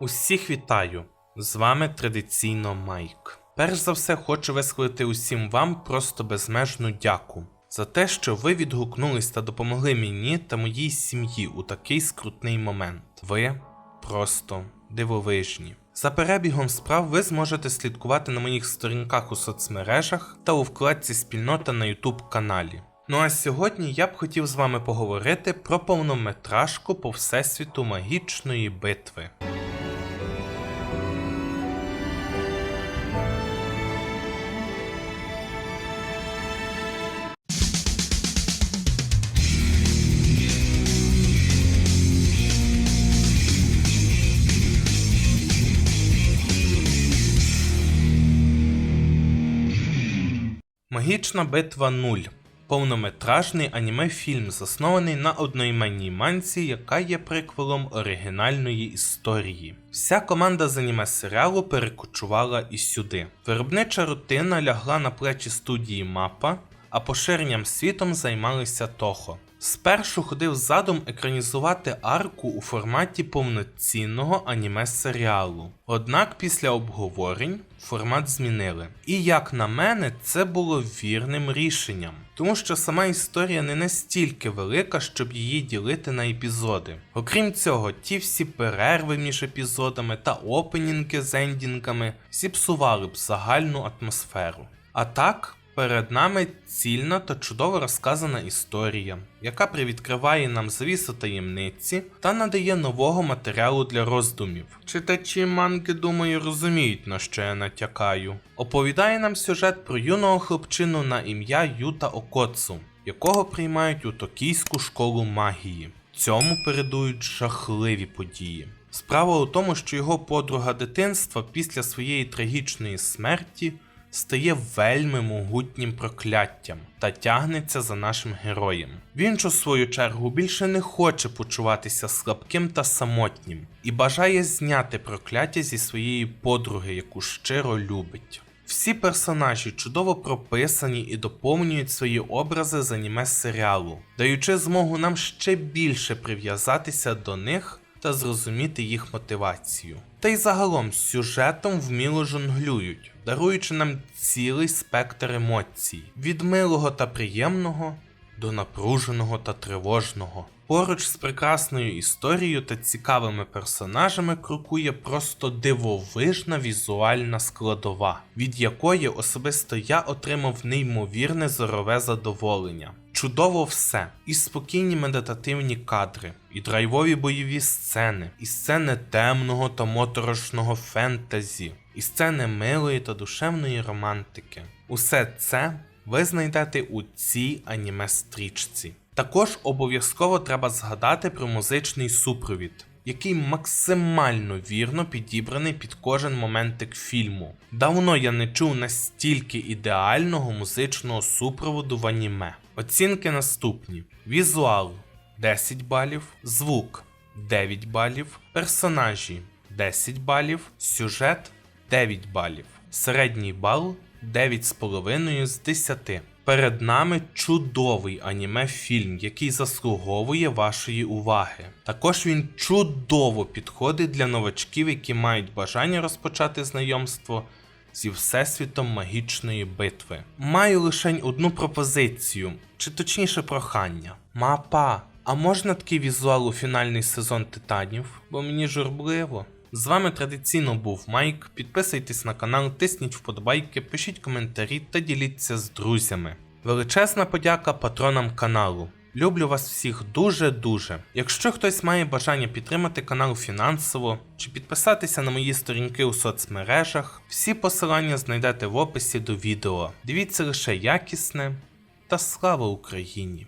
Усіх вітаю! З вами традиційно Майк. Перш за все, хочу висловити усім вам просто безмежну дяку за те, що ви відгукнулись та допомогли мені та моїй сім'ї у такий скрутний момент. Ви просто дивовижні. За перебігом справ ви зможете слідкувати на моїх сторінках у соцмережах та у вкладці спільнота на YouTube каналі. Ну а сьогодні я б хотів з вами поговорити про повнометражку по всесвіту магічної битви. Магічна битва 0 повнометражний аніме-фільм, заснований на одноіменній манці, яка є приквелом оригінальної історії. Вся команда з аніме серіалу перекочувала і сюди. Виробнича рутина лягла на плечі студії Мапа, а поширенням світом займалися Тохо. Спершу ходив задум екранізувати арку у форматі повноцінного аніме серіалу. Однак після обговорень формат змінили. І як на мене, це було вірним рішенням, тому що сама історія не настільки велика, щоб її ділити на епізоди. Окрім цього, ті всі перерви між епізодами та опенінги з ендінгами зіпсували б загальну атмосферу. А так, Перед нами цільна та чудово розказана історія, яка привідкриває нам завісу таємниці та надає нового матеріалу для роздумів. Читачі манги, думаю, розуміють, на що я натякаю. Оповідає нам сюжет про юного хлопчину на ім'я Юта Окоцу, якого приймають у токійську школу магії. Цьому передують жахливі події. Справа у тому, що його подруга дитинства після своєї трагічної смерті стає вельми могутнім прокляттям та тягнеться за нашим героєм. Він ж у свою чергу більше не хоче почуватися слабким та самотнім і бажає зняти прокляття зі своєї подруги, яку щиро любить. Всі персонажі чудово прописані і доповнюють свої образи з аніме серіалу, даючи змогу нам ще більше прив'язатися до них та зрозуміти їх мотивацію. Та й загалом з сюжетом вміло жонглюють, даруючи нам цілий спектр емоцій від милого та приємного до напруженого та тривожного. Поруч з прекрасною історією та цікавими персонажами крокує просто дивовижна візуальна складова, від якої особисто я отримав неймовірне зорове задоволення. Чудово все, і спокійні медитативні кадри, і драйвові бойові сцени, і сцени темного та моторошного фентезі, і сцени милої та душевної романтики. Усе це ви знайдете у цій аніме-стрічці. Також обов'язково треба згадати про музичний супровід, який максимально вірно підібраний під кожен моментик фільму. Давно я не чув настільки ідеального музичного супроводу в аніме. Оцінки наступні: візуал 10 балів, звук 9 балів, персонажі 10 балів, сюжет 9 балів, середній бал 9,5 з 10. Перед нами чудовий аніме-фільм, який заслуговує вашої уваги. Також він чудово підходить для новачків, які мають бажання розпочати знайомство зі всесвітом магічної битви. Маю лише одну пропозицію, чи точніше прохання. Мапа, а можна такий візуал у фінальний сезон титанів? Бо мені журбливо. З вами традиційно був Майк. Підписуйтесь на канал, тисніть вподобайки, пишіть коментарі та діліться з друзями. Величезна подяка патронам каналу. Люблю вас всіх дуже-дуже. Якщо хтось має бажання підтримати канал фінансово чи підписатися на мої сторінки у соцмережах, всі посилання знайдете в описі до відео. Дивіться лише якісне та слава Україні!